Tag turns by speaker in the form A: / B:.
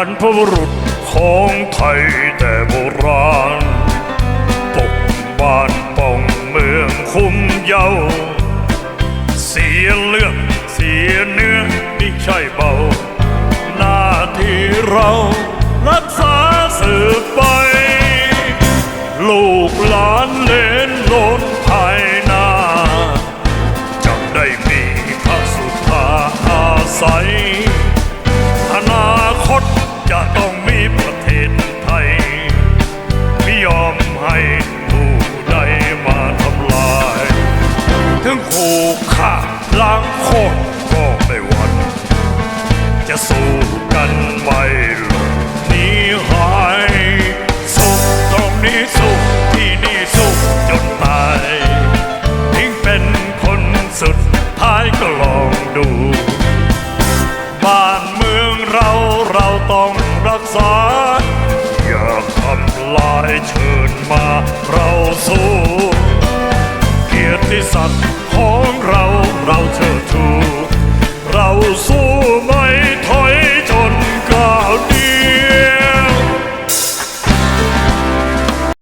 A: รรพบุรุษของไทยแต่โบราณ ปกบ้านป้องเมืองคุ้มเยา เสียเลือดเสียเนื้อไม่ใช่เบา หน้าที่เรารักษาสืบไป ลูกหลานเลนโลนภายหน้าจะได้มีพระสุธาอาศัย ถึงขู่ฆ่าล้างโคตรก็ไม่หวั่นจะสู้กันไม่หลบหนีหายสู้ตรงนี้สู้ที่นี่สู้จนตายทิ้งเป็นคนสุดท้ายก็ลองดู บ้านเมืองเราเราต้องรักษา อย่าทำลายเชิญมาเราสู้เกียรติศักดิ์